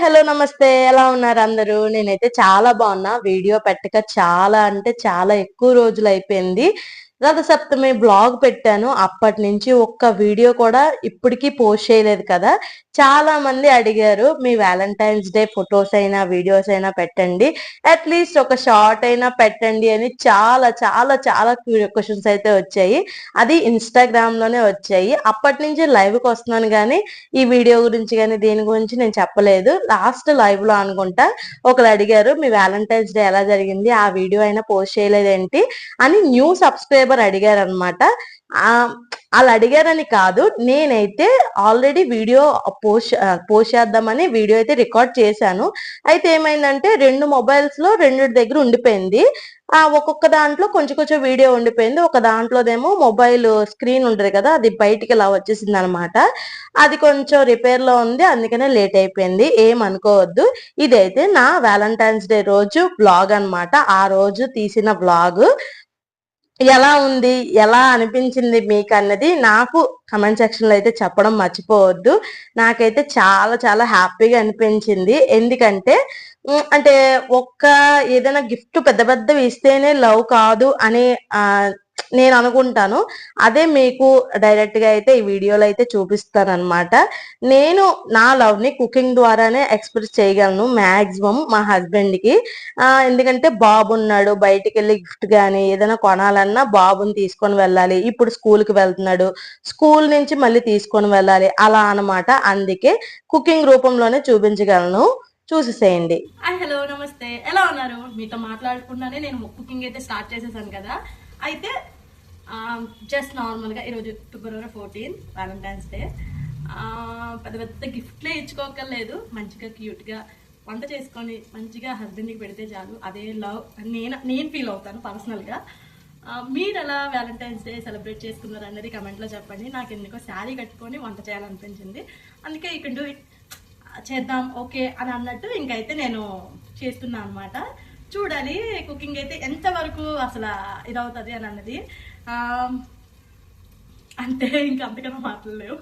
Hello నమస్తే. ఎలా ఉన్నారు అందరూ? నేనైతే చాలా బాగున్నా. వీడియో పెట్టక చాలా అంటే చాలా ఎక్కువ రోజులు అయిపోయింది. రథసప్తమి బ్లాగ్ పెట్టాను. అప్పటి నుంచి ఒక్క వీడియో కూడా ఇప్పటికీ పోస్ట్ చేయలేదు కదా. చాలా మంది అడిగారు మీ వ్యాలంటైన్స్ డే ఫొటోస్ అయినా వీడియోస్ అయినా పెట్టండి. అట్లీస్ట్ ఒక షార్ట్ అయినా పెట్టండి అని చాలా చాలా చాలా క్వశ్చన్స్ అయితే వచ్చాయి. అది ఇన్స్టాగ్రామ్లోనే వచ్చాయి. అప్పటి నుంచి లైవ్కి వస్తున్నాను కానీ ఈ వీడియో గురించి కానీ దీని గురించి నేను చెప్పలేదు. లాస్ట్ లైవ్లో అనుకుంటా ఒకరు అడిగారు మీ వ్యాలంటైన్స్ డే ఎలా జరిగింది? ఆ వీడియో అయినా పోస్ట్ చేయలేదేంటి? అని న్యూ సబ్స్క్రైబర్ అడిగారు అనమాట వాళ్ళు అడిగారని కాదు నేనైతే ఆల్రెడీ వీడియో పోస్ట్ పోస్ట్ చేద్దామని వీడియో అయితే రికార్డ్ చేశాను. అయితే ఏమైందంటే రెండు మొబైల్స్లో రెండు దగ్గర ఉండిపోయింది. ఆ ఒక్కొక్క దాంట్లో కొంచెం కొంచెం వీడియో ఉండిపోయింది. ఒక దాంట్లోదేమో మొబైల్ స్క్రీన్ ఉంటుంది కదా అది బయటికి ఇలా వచ్చేసింది అనమాట అది కొంచెం రిపేర్లో ఉంది అందుకనే లేట్ అయిపోయింది. ఏం అనుకోవద్దు. ఇదైతే నా వ్యాలంటైన్స్ డే రోజు బ్లాగ్ అన్నమాట. ఆ రోజు తీసిన బ్లాగ్. ఎలా ఉంది? ఎలా అనిపించింది మీకు అన్నది నాకు కమెంట్ సెక్షన్లో అయితే చెప్పడం మర్చిపోవద్దు. నాకైతే చాలా చాలా హ్యాపీగా అనిపించింది. ఎందుకంటే అంటే ఒక్క ఏదైనా గిఫ్ట్ పెద్ద పెద్దవి ఇస్తేనే లవ్ కాదు అని నేను అనుకుంటాను. అదే మీకు డైరెక్ట్గా అయితే ఈ వీడియోలో అయితే చూపిస్తాను అనమాట నేను నా లవ్ని కుకింగ్ ద్వారానే ఎక్స్ప్రెస్ చేయగలను మాక్సిమం మా హస్బెండ్కి. ఎందుకంటే బాబు ఉన్నాడు బయటికి వెళ్ళి గిఫ్ట్ గానీ ఏదైనా కొనాలన్నా బాబుని తీసుకొని వెళ్ళాలి. ఇప్పుడు స్కూల్కి వెళ్తున్నాడు స్కూల్ నుంచి మళ్ళీ తీసుకొని వెళ్ళాలి. అలా అన్నమాట. అందుకే కుకింగ్ రూపంలోనే చూపించగలను. చూసేసేయండి. హలో నమస్తే. ఎలా ఉన్నారు? మీతో మాట్లాడుకున్నానే నేను కుకింగ్ అయితే స్టార్ట్ చేసేసాను కదా. అయితే Um, జస్ట్ నార్మల్గా ఈరోజు February fourteen Valentine's day um, పెద్ద పెద్ద గిఫ్ట్లే ఇచ్చుకోకర్లేదు. మంచిగా క్యూట్గా వంట చేసుకొని మంచిగా హస్బెండ్కి పెడితే చాలు. అదే లవ్ నేను నేను ఫీల్ అవుతాను పర్సనల్గా um, మీరు ఎలా వ్యాలంటైన్స్ డే సెలబ్రేట్ చేసుకున్నారు అన్నది కమెంట్లో చెప్పండి. నాకు ఎందుకో శారీ కట్టుకొని వంట చేయాలనిపించింది. అందుకే ఇక్కడ డూ ఇట్ చేద్దాం ఓకే అని అన్నట్టు ఇంకైతే నేను చేస్తున్నా అనమాట చూడాలి కుకింగ్ అయితే ఎంతవరకు అసలు ఇదవుతుంది అని అన్నది. అంటే ఇంకా అంతకన్నా మాట్లాడలేవు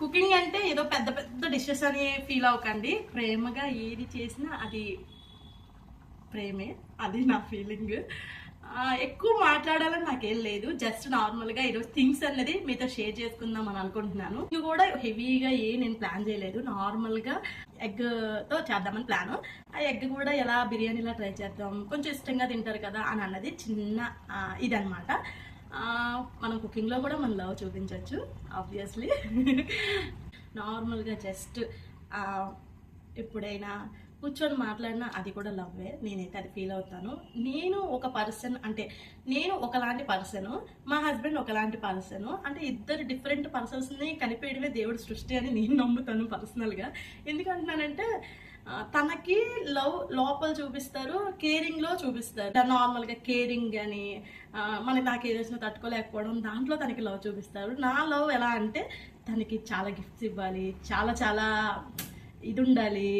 కుకింగ్ అంటే ఏదో పెద్ద పెద్ద డిషెస్ అని ఫీల్ అవ్వకండి. ప్రేమగా ఏది చేసినా అది ప్రేమే అది నా ఫీలింగ్ ఎక్కువ మాట్లాడాలని నాకేం లేదు. జస్ట్ నార్మల్గా ఈరోజు థింగ్స్ అనేది మీతో షేర్ చేసుకుందాం అని అనుకుంటున్నాను. ఇది కూడా హెవీగా ఏ నేను ప్లాన్ చేయలేదు. నార్మల్గా ఎగ్తో చేద్దామని ప్లాన్ ఆ ఎగ్ కూడా ఎలా బిర్యానీలా ట్రై చేద్దాం. కొంచెం ఇష్టంగా తింటారు కదా అని అన్నది చిన్న ఇదనమాట ఇదన్నమాట. మనం కుకింగ్లో కూడా మన లవ్ చూపించవచ్చు ఆబ్వియస్లీ నార్మల్గా జస్ట్ ఎప్పుడైనా కూర్చొని మాట్లాడినా అది కూడా లవ్వే. నేనైతే అది ఫీల్ అవుతాను. నేను ఒక పర్సన్ అంటే నేను ఒకలాంటి పర్సన్ మా హస్బెండ్ ఒకలాంటి పర్సన్ అంటే ఇద్దరు డిఫరెంట్ పర్సన్స్ని కనిపేయడమే దేవుడి సృష్టి అని నేను నమ్ముతాను పర్సనల్గా. ఎందుకంటున్నానంటే తనకి లవ్ లోపల చూపిస్తారు కేరింగ్లో చూపిస్తారు. నార్మల్గా కేరింగ్ అని మనకి నాకు ఏదైనా తట్టుకోలేకపోవడం దాంట్లో తనకి లవ్ చూపిస్తారు. నా లవ్ ఎలా అంటే తనకి చాలా గిఫ్ట్స్ ఇవ్వాలి చాలా చాలా ఇది ఉండాలి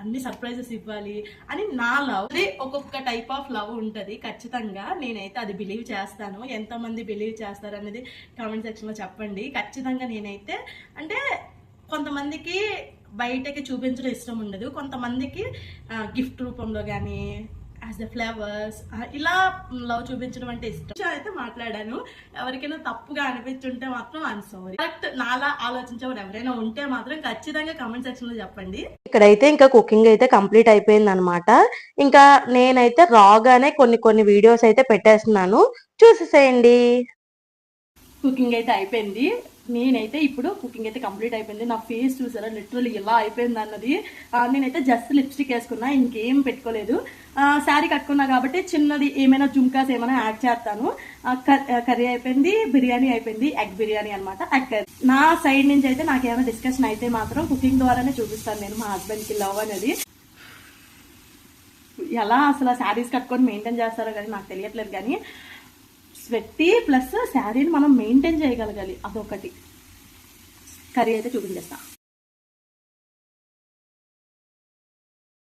అన్ని సర్ప్రైజెస్ ఇవ్వాలి అని నా లవ్ అది ఒక్కొక్క టైప్ ఆఫ్ లవ్ ఉంటుంది ఖచ్చితంగా. నేనైతే అది బిలీవ్ చేస్తాను. ఎంతమంది బిలీవ్ చేస్తారు అనేది కామెంట్ సెక్షన్లో చెప్పండి. ఖచ్చితంగా నేనైతే అంటే కొంతమందికి బయటకి చూపించడం ఇష్టం ఉండదు. కొంతమందికి గిఫ్ట్ రూపంలో కానీ యాజ్ ద ఫ్లవర్స్ ఇలా లవ్ చూపించడం అంటే ఇష్టం. అయితే మాట్లాడాను. ఎవరికైనా తప్పుగా అనిపించుంటే మాత్రం ఐఎమ్ సారీ కరెక్ట్ నాలా ఆలోచించేవారు ఎవరైనా ఉంటే మాత్రం ఖచ్చితంగా కామెంట్ సెక్షన్లో చెప్పండి. ఇక్కడైతే ఇంకా కుకింగ్ అయితే కంప్లీట్ అయిపోయింది అనమాట ఇంకా నేనైతే రాగానే కొన్ని కొన్ని వీడియోస్ అయితే పెట్టేస్తున్నాను. చూసేసేయండి. కుకింగ్ అయితే అయిపోయింది. నేనైతే ఇప్పుడు కుకింగ్ అయితే కంప్లీట్ అయిపోయింది. నా ఫేస్ చూసారా? లిటరల్ ఇలా అయిపోయింది అన్నది. నేనైతే జస్ట్ లిప్స్టిక్ వేసుకున్నా ఇంకేం పెట్టుకోలేదు. శారీ కట్టుకున్నా కాబట్టి చిన్నది ఏమైనా జుమ్కాస్ ఏమైనా యాడ్ చేస్తాను. కర్రీ అయిపోయింది బిర్యానీ అయిపోయింది ఎగ్ బిర్యానీ అనమాట ఎగ్ నా సైడ్ నుంచి అయితే నాకు ఏమైనా డిస్కషన్ అయితే మాత్రం కుకింగ్ ద్వారానే చూపిస్తాను నేను మా హస్బెండ్కి లవ్ అనేది. ఎలా అసలు శారీస్ కట్టుకొని మెయింటైన్ చేస్తారో కానీ నాకు తెలియట్లేదు కానీ స్వెట్టి ప్లస్ శారీని మనం మెయింటైన్ చేయగలగాలి. అదొకటి. కర్రీ అయితే చూపించేస్తా.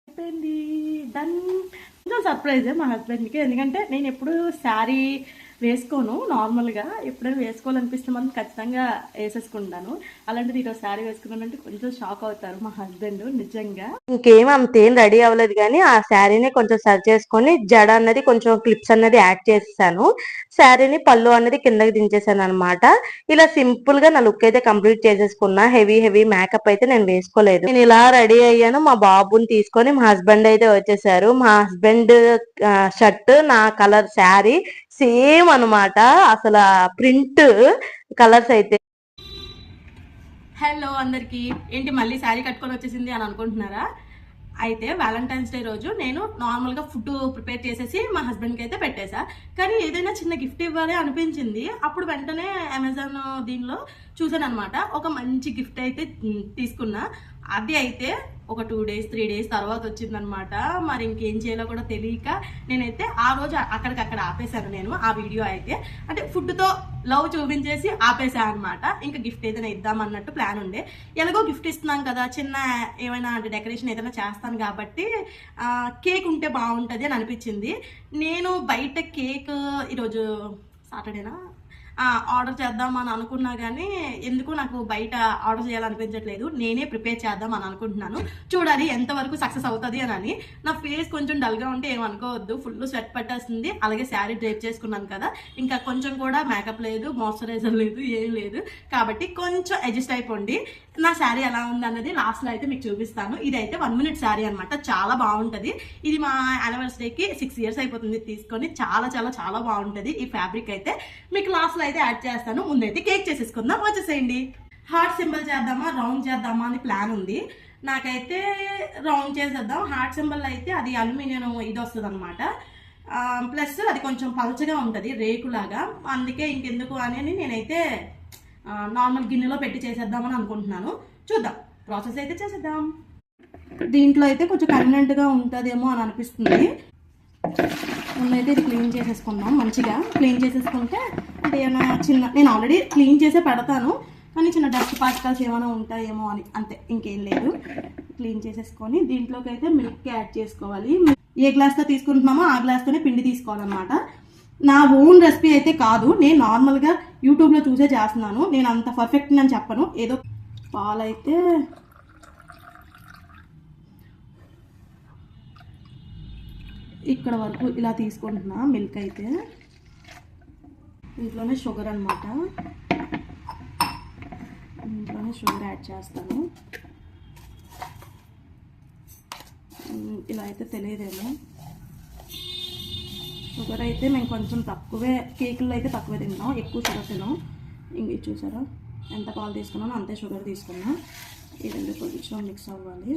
అయిపోయింది. డన్ కొంచెం సర్ప్రైజ్ మా హస్బెండ్కి ఎందుకంటే నేను ఎప్పుడు శారీ వేసుకోను నార్మల్గా ఎప్పుడైనా వేసుకోవాలనిపిస్తే మనం ఖచ్చితంగా వేసేసుకుంటాను. అలాంటిది ఈరోజు శారీ వేసుకున్నానంటే కొంచెం షాక్ అవుతారు మా హస్బెండ్ నిజంగా. ఇంకేం అంతేం రెడీ అవ్వలేదు కానీ ఆ శారీని కొంచెం సరి చేసుకొని జడ అన్నది కొంచెం క్లిప్స్ అన్నది యాడ్ చేసేసాను. శారీని పళ్ళు అన్నది కిందకి దించేసాను అనమాట ఇలా సింపుల్గా నా లుక్ అయితే కంప్లీట్ చేసేసుకున్నా. హెవీ హెవీ మేకప్ అయితే నేను వేసుకోలేదు. నేను ఇలా రెడీ అయ్యాను. మా బాబుని తీసుకొని మా హస్బెండ్ అయితే వచ్చేసారు. మా హస్బెండ్ షర్ట్ నా కలర్ శారీ సేమ్ అన్నమాట. అసలు ప్రింట్ కలర్స్ అయితే. హలో అందరికి. ఏంటి మళ్ళీ శారీ కట్టుకొని వచ్చేసింది అని అనుకుంటున్నారా? అయితే వ్యాలంటైన్స్ డే రోజు నేను నార్మల్గా ఫుడ్ ప్రిపేర్ చేసేసి మా హస్బెండ్కి అయితే పెట్టేశా కానీ ఏదైనా చిన్న గిఫ్ట్ ఇవ్వాలి అనిపించింది. అప్పుడు వెంటనే అమెజాన్ దీనిలో చూసాను అనమాట ఒక మంచి గిఫ్ట్ అయితే తీసుకున్నా. అది అయితే ఒక టూ డేస్ త్రీ డేస్ తర్వాత వచ్చిందనమాట మరి ఇంకేం చేయాలో కూడా తెలియక నేనైతే ఆ రోజు అక్కడికక్కడ ఆపేశాను నేను ఆ వీడియో అయితే. అంటే ఫుడ్తో లవ్ చూపించేసి ఆపేసా అనమాట ఇంకా గిఫ్ట్ ఏదైనా ఇద్దామన్నట్టు ప్లాన్ ఉండే. ఎలాగో గిఫ్ట్ ఇస్తున్నాం కదా చిన్న ఏమైనా అంటే డెకరేషన్ ఏదైనా చేస్తాను కాబట్టి కేక్ ఉంటే బాగుంటుంది అని అనిపించింది. నేను బయట కేక్ ఈరోజు సాటర్డేనా ఆర్డర్ చేద్దాం అని అనుకున్నా కానీ ఎందుకు నాకు బయట ఆర్డర్ చేయాలనిపించట్లేదు. నేనే ప్రిపేర్ చేద్దాం అని అనుకుంటున్నాను. చూడాలి ఎంతవరకు సక్సెస్ అవుతుంది అని అని. నా ఫేస్ కొంచెం డల్గా ఉంటే ఏమనుకోవద్దు ఫుల్ స్వెట్ పట్టేస్తుంది. అలాగే శారీ డ్రేప్ చేసుకున్నాను కదా. ఇంకా కొంచెం కూడా మేకప్ లేదు మాయిశ్చరైజర్ లేదు ఏం లేదు. కాబట్టి కొంచెం అడ్జస్ట్ అయిపోండి. నా శారీ ఎలా ఉంది అన్నది లాస్ట్లో అయితే మీకు చూపిస్తాను. ఇది అయితే వన్ మినిట్ శారీ అనమాట చాలా బాగుంటుంది. ఇది మా యానివర్సరీకి సిక్స్ ఇయర్స్ అయిపోతుంది తీసుకొని. చాలా చాలా చాలా బాగుంటుంది ఈ ఫ్యాబ్రిక్ అయితే. మీకు లాస్ట్లో అయితే యాడ్ చేస్తాను. ముందైతే కేక్ చేసేసుకుందాం. వచ్చేసేయండి. హార్ట్ సింబల్ చేద్దామా? రౌండ్ చేద్దామా అని ప్లాన్ ఉంది. నాకైతే రౌండ్ చేసేద్దాం. హార్ట్ సింబల్ అయితే అది అల్యూమినియం ఇది వస్తుంది అనమాట ప్లస్ అది కొంచెం పలచగా ఉంటుంది రేకులాగా. అందుకే ఇంకెందుకు అని నేనైతే నార్మల్ గిన్నెలో పెట్టి చేసేద్దామని అనుకుంటున్నాను. చూద్దాం. ప్రాసెస్ అయితే చేసేద్దాం. దీంట్లో అయితే కొంచెం కన్వీనెంట్గా ఉంటుందేమో అని అనిపిస్తుంది. ముందైతే ఇది క్లీన్ చేసేసుకుందాం మంచిగా. క్లీన్ చేసేసుకుంటే అంటే ఏమైనా చిన్న నేను ఆల్రెడీ క్లీన్ చేసే పెడతాను కానీ చిన్న డస్ట్ పార్టికల్స్ ఏమైనా ఉంటాయేమో అని అంతే ఇంకేం లేదు. క్లీన్ చేసేసుకొని దీంట్లోకి అయితే మిల్క్ యాడ్ చేసుకోవాలి. ఏ గ్లాస్తో తీసుకుంటున్నామో ఆ గ్లాస్తోనే పిండి తీసుకోవాలన్నమాట. నా ఓన్ రెసిపీ అయితే కాదు నేను నార్మల్గా యూట్యూబ్లో చూసే చేస్తున్నాను. నేను అంత పర్ఫెక్ట్ అని చెప్పను. ఏదో పాలైతే ఇక్కడ వరకు ఇలా తీసుకుంటున్నా మిల్క్ అయితే. ఇంట్లోనే షుగర్ అనమాట ఇంట్లోనే షుగర్ యాడ్ చేస్తాను. ఇలా అయితే తెలియదేమో. షుగర్ అయితే మేము కొంచెం తక్కువే కేకుల్లో అయితే తక్కువే తింటాం ఎక్కువ షుగర్ తినాం ఇంక చూసారా? ఎంత పాలు తీసుకున్నానో అంతే షుగర్ తీసుకున్నా. ఈ రెండు కొంచెం మిక్స్ అవ్వాలి.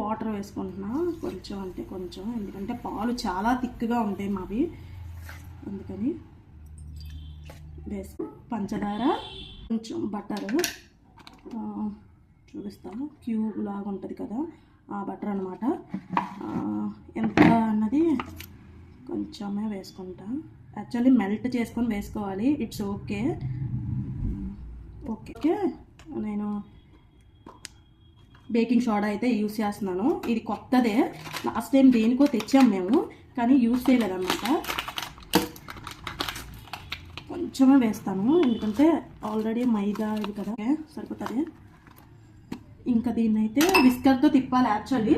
వాటర్ వేసుకుంటున్నా. కొంచెం అంటే కొంచెం ఎందుకంటే పాలు చాలా థిక్గా ఉంటాయి మావి. అందుకని వేసి పంచదార కొంచెం బటర్ చూపిస్తాను. క్యూబ్ లాగా ఉంటుంది కదా ఆ బటర్ అనమాట ఎంత అన్నది కొంచెమే వేసుకుంటా. యాక్చువల్లీ మెల్ట్ చేసుకొని వేసుకోవాలి. It's okay. ఓకే. నేను బేకింగ్ సోడా అయితే యూస్ చేస్తున్నాను. ఇది కొత్తదే. లాస్ట్ టైం దేనికో తెచ్చాము మేము కానీ యూస్ చేయలేదన్నమాట. కొంచెమే వేస్తాను. ఎందుకంటే ఆల్రెడీ మైదా ఇది కదా. సరిపోతుంది. ఇంకా దీన్ని అయితే విస్కర్తో తిప్పాలి యాక్చువల్లీ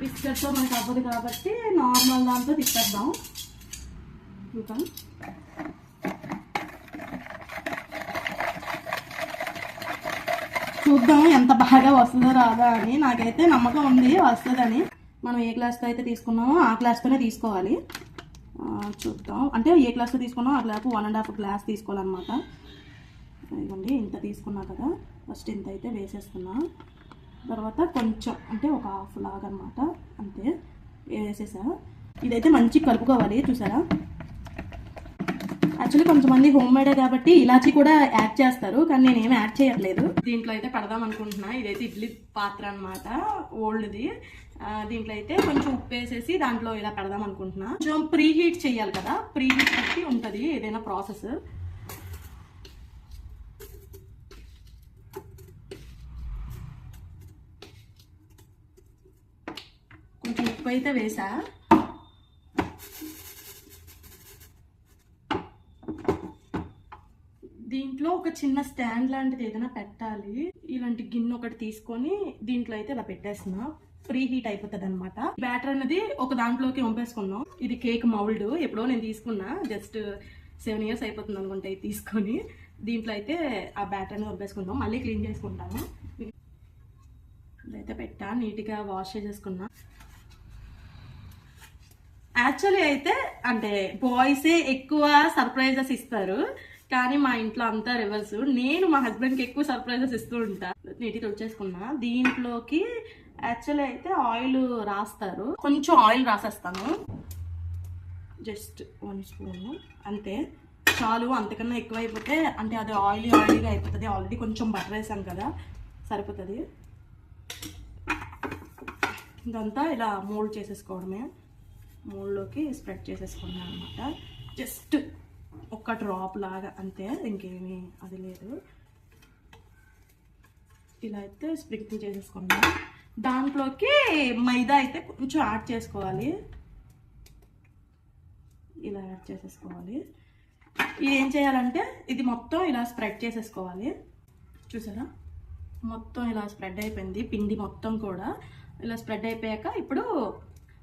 విస్కర్తో మనకు అవ్వదు కాబట్టి నార్మల్ దాంతో తిప్పేద్దాం. ఇంకా. చూద్దాం ఎంత బాగా వస్తుందో రాదా అని. నాకైతే నమ్మకం ఉంది వస్తుందని. మనం ఏ గ్లాస్తో అయితే తీసుకున్నామో ఆ గ్లాస్తోనే తీసుకోవాలి. చూద్దాం. అంటే ఏ గ్లాస్లో తీసుకున్నాం ఆ glass one and half glass తీసుకోవాలన్నమాట. ఇవ్వండి ఇంత తీసుకున్నా కదా. ఫస్ట్ ఇంత అయితే వేసేస్తున్నా. తర్వాత కొంచెం అంటే ఒక హాఫ్ లాగా అనమాట అంతే వేసేసా. ఇదైతే మంచి కలుపుకోవాలి చూసారా? యాక్చువల్లీ కొంతమంది హోమ్ మేడే కాబట్టి ఇలాచి కూడా యాడ్ చేస్తారు కానీ నేను ఏమి యాడ్ చేయట్లేదు. దీంట్లో అయితే పెడదాం అనుకుంటున్నా. ఇదైతే ఇడ్లీ పాత్ర అనమాట ఓల్డ్ది దీంట్లో అయితే కొంచెం ఉప్పు వేసేసి దాంట్లో ఇలా పెడదాం అనుకుంటున్నా. కొంచెం ప్రీ హీట్ చేయాలి కదా ప్రీ హీట్ బట్టి ఉంటుంది ఏదైనా ప్రాసెస్. కొంచెం ఉప్పు అయితే వేసా. దీంట్లో ఒక చిన్న స్టాండ్ లాంటిది ఏదైనా పెట్టాలి. ఇలాంటి గిన్నె ఒకటి తీసుకొని దీంట్లో అయితే ఇలా పెట్టేస్తున్నా. ఫ్రీ హీట్ అయిపోతుంది అనమాట బ్యాటర్ అనేది ఒక దాంట్లోకి వంపేసుకున్నాం. ఇది కేక్ మౌల్డ్. ఎప్పుడో నేను తీసుకున్నా. జస్ట్ సెవెన్ ఇయర్స్ అయిపోతుంది అనుకుంటా ఇది తీసుకొని. దీంట్లో అయితే ఆ బ్యాటర్ అనేది మళ్ళీ క్లీన్ చేసుకుంటాము ఇదైతే పెట్టా. నీట్గా వాష్ చేసేసుకున్నా. యాక్చువల్లీ అయితే అంటే బాయ్సే ఎక్కువ సర్ప్రైజెస్ ఇస్తారు. కానీ మా ఇంట్లో అంతా రివర్స్. నేను మా హస్బెండ్కి ఎక్కువ సర్ప్రైజెస్ ఇస్తూ ఉంటా. నీట్గా వచ్చేసుకున్నా దీంట్లోకి యాక్చువల్లీ అయితే ఆయిల్ రాస్తారు. కొంచెం ఆయిల్ రాసేస్తాను. జస్ట్ వన్ స్పూన్ అంతే. చాలు అంతకన్నా ఎక్కువైపోతే అంటే అది ఆయిలీ ఆయిలీగా అయిపోతుంది. ఆల్రెడీ కొంచెం బటర్ వేసాం కదా సరిపోతుంది. ఇదంతా ఇలా మోల్డ్ చేసేసుకోవడమే. మోల్డ్లోకి స్ప్రెడ్ చేసేసుకున్నాను అనమాట జస్ట్ ఒక్క డ్రాప్ లాగా అంతే ఇంకేమీ అది లేదు. ఇలా అయితే స్ప్రింకిల్ చేసేసుకున్నాం. దాంట్లోకి మైదా అయితే కొంచెం యాడ్ చేసుకోవాలి. ఇలా యాడ్ చేసేసుకోవాలి. ఇది ఏం చేయాలంటే ఇది మొత్తం ఇలా స్ప్రెడ్ చేసేసుకోవాలి. చూసారా? మొత్తం ఇలా స్ప్రెడ్ అయిపోయింది. పిండి మొత్తం కూడా ఇలా స్ప్రెడ్ అయిపోయాక ఇప్పుడు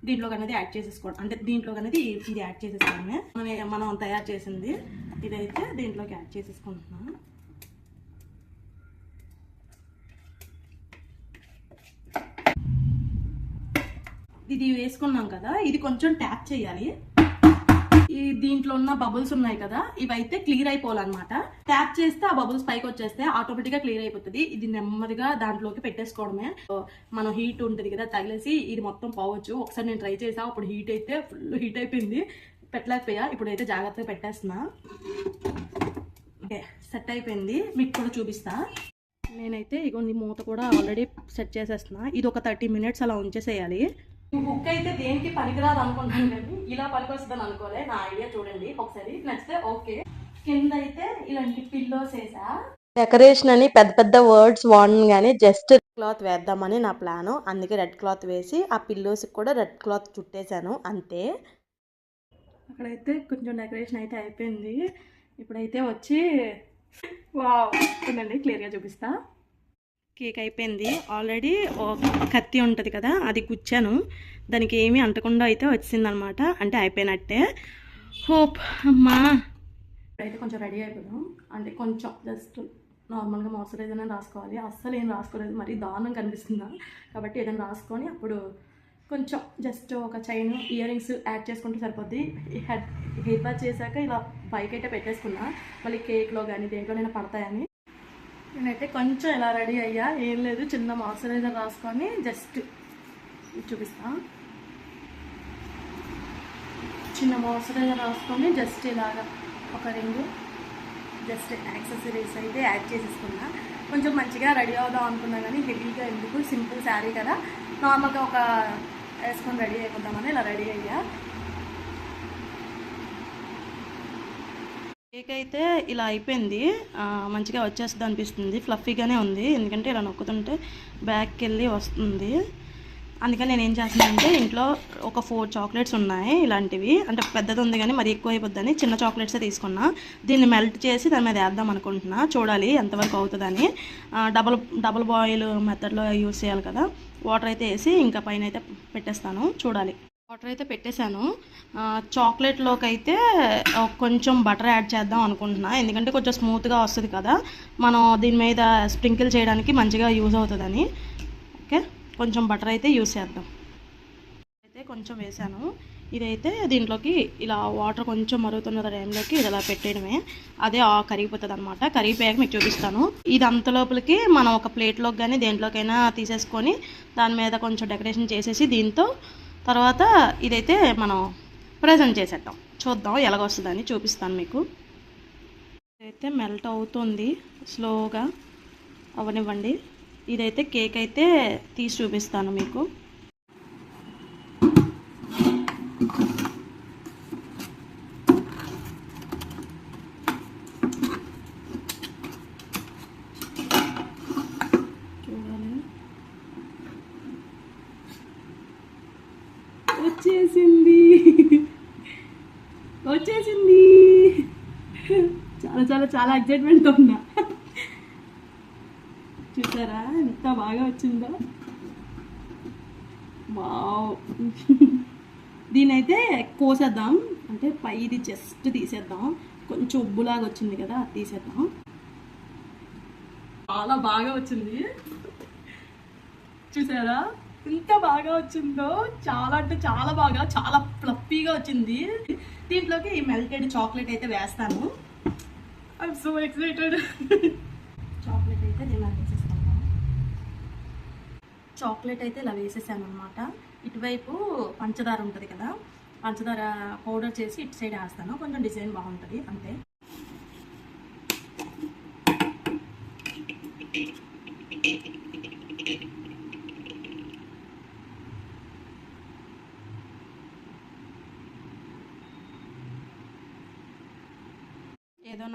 దీంట్లోకి అనేది యాడ్ చేసేసుకోవడం అంటే దీంట్లోకి అనేది ఇది యాడ్ చేసేసుకోవడమే. మనం తయారు చేసింది ఇదైతే దీంట్లోకి యాడ్ చేసేసుకుంటున్నాం. ఇది వేసుకున్నాం కదా ఇది కొంచెం ట్యాప్ చేయాలి. ఈ దీంట్లో ఉన్న బబుల్స్ ఉన్నాయి కదా ఇవైతే క్లియర్ అయిపోవాలన్నమాట. ట్యాప్ చేస్తే ఆ బబుల్స్ పైకి వచ్చేస్తే ఆటోమేటిక్గా క్లియర్ అయిపోతుంది. ఇది నెమ్మదిగా దాంట్లోకి పెట్టేసుకోవడమే. మనం హీట్ ఉంటుంది కదా తగిలేసి ఇది మొత్తం పోవచ్చు. ఒకసారి నేను ట్రై చేసా అప్పుడు హీట్ అయితే ఫుల్ హీట్ అయిపోయింది. పెట్టలేకపోయా ఇప్పుడు అయితే జాగ్రత్తగా పెట్టేస్తున్నా. ఓకే సెట్ అయిపోయింది. మీకు కూడా చూపిస్తా. నేనైతే ఇగో నీ మూత కూడా ఆల్రెడీ సెట్ చేసేస్తున్నా. ఇది ఒక థర్టీ మినిట్స్ అలా ఉంచేసేయాలి. ఈ బుక్ అయితే దేనికి పనికిరాదు అనుకున్నాను కానీ ఇలా పనికొస్తుందని అనుకోలే. నా ఐడియా చూడండి ఒకసారి. నచ్చితే ఓకే కింద అయితే ఇలాంటి పిల్లోస్ వేసా. డెకరేషన్ అని పెద్ద పెద్ద వర్డ్స్ వాడను కానీ జస్ట్ క్లాత్ వేద్దామని నా ప్లాను అందుకే రెడ్ క్లాత్ వేసి ఆ పిల్లోస్కి కూడా రెడ్ క్లాత్ చుట్టేశాను. అంతే. అక్కడైతే కొంచెం డెకరేషన్ అయితే అయిపోయింది. ఇప్పుడైతే వచ్చి వావ్ ఉండండి క్లియర్గా చూపిస్తా. కేక్ అయిపోయింది. ఆల్రెడీ కత్తి ఉంటుంది కదా అది గుచ్చాను. దానికి ఏమీ అంటకుండా అయితే వచ్చిందనమాట. అంటే అయిపోయినట్టే. హోప్ అమ్మా. అయితే కొంచెం రెడీ అయిపోయాం అంటే కొంచెం జస్ట్ నార్మల్గా మాయిశ్చరైజర్ అని రాసుకోవాలి. అస్సలు ఏం రాసుకోలేదు. మరి దారుణం కనిపిస్తుందా? కాబట్టి ఏదైనా రాసుకొని అప్పుడు కొంచెం జస్ట్ ఒక చైన్ ఇయర్ రింగ్స్ యాడ్ చేసుకుంటే సరిపోద్ది. హెడ్ హెయిర్ బాత్ చేశాక ఇలా బైక్ అయితే పెట్టేసుకున్నా. మళ్ళీ కేక్లో కానీ దేంట్లోనైనా పడతాయని. నేనైతే కొంచెం ఇలా రెడీ అయ్యా? ఏం లేదు చిన్న మాయిశ్చరైజర్ రాసుకొని జస్ట్ చూపిస్తా. చిన్న మాయిశ్చరైజర్ రాసుకొని జస్ట్ ఇలాగా ఒక రింగు జస్ట్ యాక్సెసరీస్ అయితే యాడ్ చేసేసుకున్నా. కొంచెం మంచిగా రెడీ అవుదాం అనుకున్నా కానీ హెవీగా ఎందుకు? సింపుల్ శారీ కదా. నార్మల్గా ఒక వేసుకొని రెడీ అయిపోదామని ఇలా రెడీ అయ్యా. కేక్ అయితే ఇలా అయిపోయింది. మంచిగా వచ్చేస్తుంది అనిపిస్తుంది. ఫ్లఫీగానే ఉంది. ఎందుకంటే ఇలా నొక్కుతుంటే బ్యాక్కి వెళ్ళి వస్తుంది. అందుకని నేను ఏం చేస్తున్నానంటే ఇంట్లో ఒక ఫోర్ చాక్లెట్స్ ఉన్నాయి ఇలాంటివి. అంటే పెద్దది ఉంది కానీ మరి ఎక్కువ అయిపోద్దని చిన్న చాక్లెట్సే తీసుకున్నా. దీన్ని మెల్ట్ చేసి దాని మీద వేద్దాం అనుకుంటున్నా. చూడాలి ఎంతవరకు అవుతుందని. డబల్ డబల్ బాయిల్ మెథడ్లో యూస్ చేయాలి కదా. వాటర్ అయితే వేసి ఇంకా పైన అయితే పెట్టేస్తాను. చూడాలి. వాటర్ అయితే పెట్టేశాను. చాక్లెట్లోకి అయితే కొంచెం బటర్ యాడ్ చేద్దాం అనుకుంటున్నా. ఎందుకంటే కొంచెం స్మూత్గా వస్తుంది కదా. మనం దీని మీద స్ప్రింకిల్ చేయడానికి మంచిగా యూజ్ అవుతుందని. ఓకే కొంచెం బటర్ అయితే యూజ్ చేద్దాం. అయితే కొంచెం వేసాను ఇదైతే దీంట్లోకి ఇలా వాటర్ కొంచెం మరుగుతున్న టైంలోకి ఇది ఇలా పెట్టేయడమే. అదే కరిగిపోతుంది అనమాట కరిగిపోయాక మీకు చూపిస్తాను. ఇది అంత లోపలికి మనం ఒక ప్లేట్లోకి కానీ దేంట్లోకైనా తీసేసుకొని దాని మీద కొంచెం డెకరేషన్ చేసేసి దీంతో తర్వాత ఇదైతే మనం ప్రజెంట్ చేసేద్దాం. చూద్దాం ఎలాగొస్తుందని చూపిస్తాను మీకు. ఇదైతే మెల్ట్ అవుతుంది స్లోగా. అవనివ్వండి. ఇదైతే కేక్ అయితే తీసి చూపిస్తాను మీకు చూడాలి వచ్చేసింది వచ్చేసింది చాలా చాలా చాలా ఉన్నా. చూసారా? ఎంత బాగా వచ్చిందో. వావ్. దీనైతే కోసేద్దాం. అంటే పైది జస్ట్ తీసేద్దాం. కొంచెం ఉబ్బులాగా వచ్చింది కదా అది తీసేద్దాం. చాలా బాగా వచ్చింది. చూసారా? ఎంత బాగా వచ్చిందో. చాలా అంటే చాలా బాగా చాలా ఫ్లఫీగా వచ్చింది. దీంట్లోకి ఈ మెల్టెడ్ చాక్లెట్ అయితే వేస్తాను. ఐఎమ్ సో ఎక్సైటెడ్ చాక్లెట్ అయితే నేను ఇలా వేసేసాను చాక్లెట్ అయితే ఇలా వేసేసాను అనమాట ఇటువైపు పంచదార ఉంటుంది కదా పంచదార పౌడర్ చేసి ఇటు సైడ్ వేస్తాను. కొంచెం డిజైన్ బాగుంటుంది అంతే. ఏదో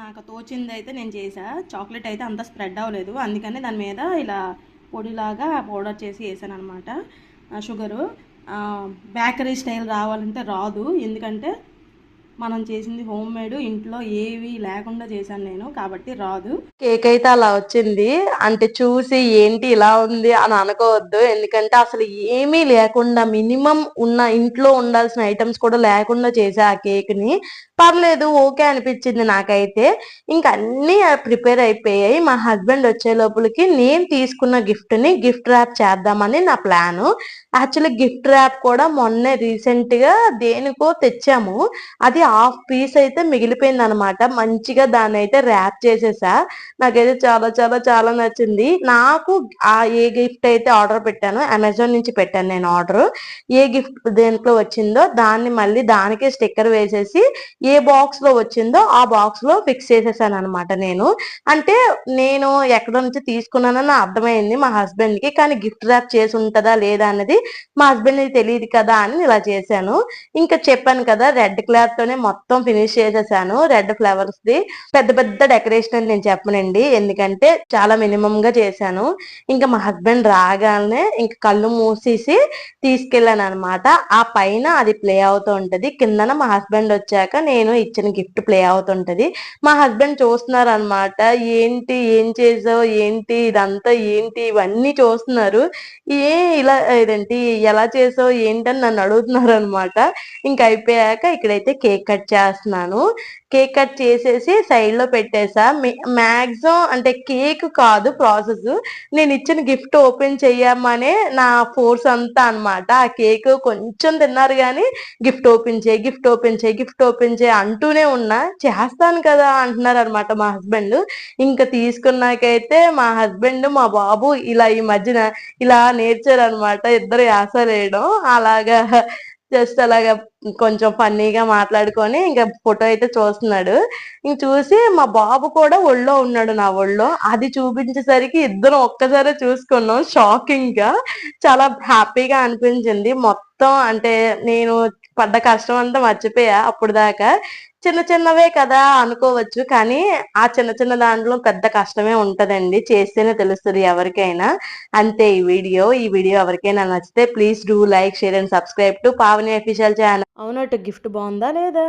నాకు తోచింది అయితే నేను చేసా చాక్లెట్ అయితే అంత స్ప్రెడ్ అవ్వలేదు. అందుకని దాని మీద ఇలా పొడిలాగా పౌడర్ చేసి వేసాను అనమాట షుగరు. బేకరీ స్టైల్ రావాలంటే రాదు. ఎందుకంటే మనం చేసింది హోమ్ మేడ్ ఇంట్లో ఏవి లేకుండా చేశాను నేను కాబట్టి రాదు. కేక్ అయితే అలా వచ్చింది. అంటే చూసి ఏంటి ఇలా ఉంది అని అనుకోవద్దు. ఎందుకంటే అసలు ఏమీ లేకుండా మినిమం ఉన్న ఇంట్లో ఉండాల్సిన ఐటమ్స్ కూడా లేకుండా చేసా ఆ కేక్ని పర్లేదు ఓకే అనిపించింది నాకైతే. ఇంకా అన్ని ప్రిపేర్ అయిపోయాయి. మా హస్బెండ్ వచ్చే లోపలికి నేను తీసుకున్న గిఫ్ట్ని గిఫ్ట్ ర్యాప్ చేద్దామని నా ప్లాన్. యాక్చువల్లీ గిఫ్ట్ ర్యాప్ కూడా మొన్నే రీసెంట్గా దేనికో తెచ్చాము. అది హాఫ్ పీస్ అయితే మిగిలిపోయింది అనమాట మంచిగా దాన్ని అయితే ర్యాప్ చేసేసా. నాకైతే చాలా చాలా చాలా నచ్చింది. నాకు ఆ ఏ గిఫ్ట్ అయితే ఆర్డర్ పెట్టాను అమెజాన్ నుంచి పెట్టాను నేను ఆర్డర్ ఏ గిఫ్ట్ దేంట్లో వచ్చిందో దాన్ని మళ్ళీ దానికే స్టిక్కర్ వేసేసి ఏ బాక్స్లో వచ్చిందో ఆ బాక్స్లో ఫిక్స్ చేసేసాను అనమాట నేను. అంటే నేను ఎక్కడ నుంచి తీసుకున్నానని అర్థమైంది మా హస్బెండ్కి. కానీ గిఫ్ట్ ర్యాప్ చేసి ఉంటుందా లేదా అనేది మా హస్బెండ్ ఇది తెలియదు కదా అని ఇలా చేశాను. ఇంకా చెప్పాను కదా రెడ్ క్లాత్ తోనే మొత్తం ఫినిష్ చేసేసాను. రెడ్ ఫ్లవర్స్ ది పెద్ద పెద్ద డెకరేషన్ అని నేను చెప్పనండి. ఎందుకంటే చాలా మినిమం గా చేశాను. ఇంకా మా హస్బెండ్ రాగానే ఇంకా కళ్ళు మూసేసి తీసుకెళ్ళాను అనమాట ఆ పైన అది ప్లే అవుతూ ఉంటది. కిందన మా హస్బెండ్ వచ్చాక నేను ఇచ్చిన గిఫ్ట్ ప్లే అవుతుంటది మా హస్బెండ్ చూస్తున్నారు అనమాట ఏంటి ఏం చేసావు? ఏంటి? ఇదంతా ఏంటి? ఇవన్నీ చూస్తున్నారు. ఏ ఇలా ఇదేంటి? ఎలా చేసావు? ఏంటని నన్ను అడుగుతున్నారు అనమాట ఇంకా అయిపోయాక ఇక్కడైతే కేక్ కట్ చేస్తున్నాను. కేక్ కట్ చేసేసి సైడ్లో పెట్టేసా మాక్సిమం అంటే కేక్ కాదు ప్రాసెస్. నేను ఇచ్చిన గిఫ్ట్ ఓపెన్ చెయ్యమనే నా ఫోర్స్ అంతా అన్నమాట. ఆ కేక్ కొంచెం తిన్నారు కానీ గిఫ్ట్ ఓపెన్ చేయి గిఫ్ట్ ఓపెన్ చేయి గిఫ్ట్ ఓపెన్ చేయి అంటూనే ఉన్నా. చేస్తాను కదా అంటున్నారు అనమాట మా హస్బెండ్. ఇంకా తీసుకున్నాకైతే మా హస్బెండ్ మా బాబు ఇలా ఈ మధ్యన ఇలా నేర్చారు అనమాట ఇద్దరు వేయడం అలాగా జస్ట్ అలాగా కొంచెం ఫన్నీగా మాట్లాడుకొని ఇంకా ఫోటో అయితే చూస్తున్నాడు. ఇంక చూసి మా బాబు కూడా ఒళ్ళో ఉన్నాడు నా ఒళ్ళో. అది చూపించేసరికి ఇద్దరం ఒక్కసారి చూసుకున్నాం. షాకింగ్గా. చాలా హ్యాపీగా అనిపించింది. మొత్తం అంటే నేను పడ్డ కష్టం అంతా మర్చిపోయా అప్పుడు దాకా. చిన్న చిన్నవే కదా అనుకోవచ్చు కానీ ఆ చిన్న చిన్న దాంట్లో పెద్ద కష్టమే ఉంటదండి. చేస్తేనే తెలుస్తుంది ఎవరికైనా. అంతే ఈ వీడియో. ఈ వీడియో ఎవరికైనా నచ్చితే please do like share and subscribe to Pavani official channel. అవునట్టు gift బాగుందా లేదా?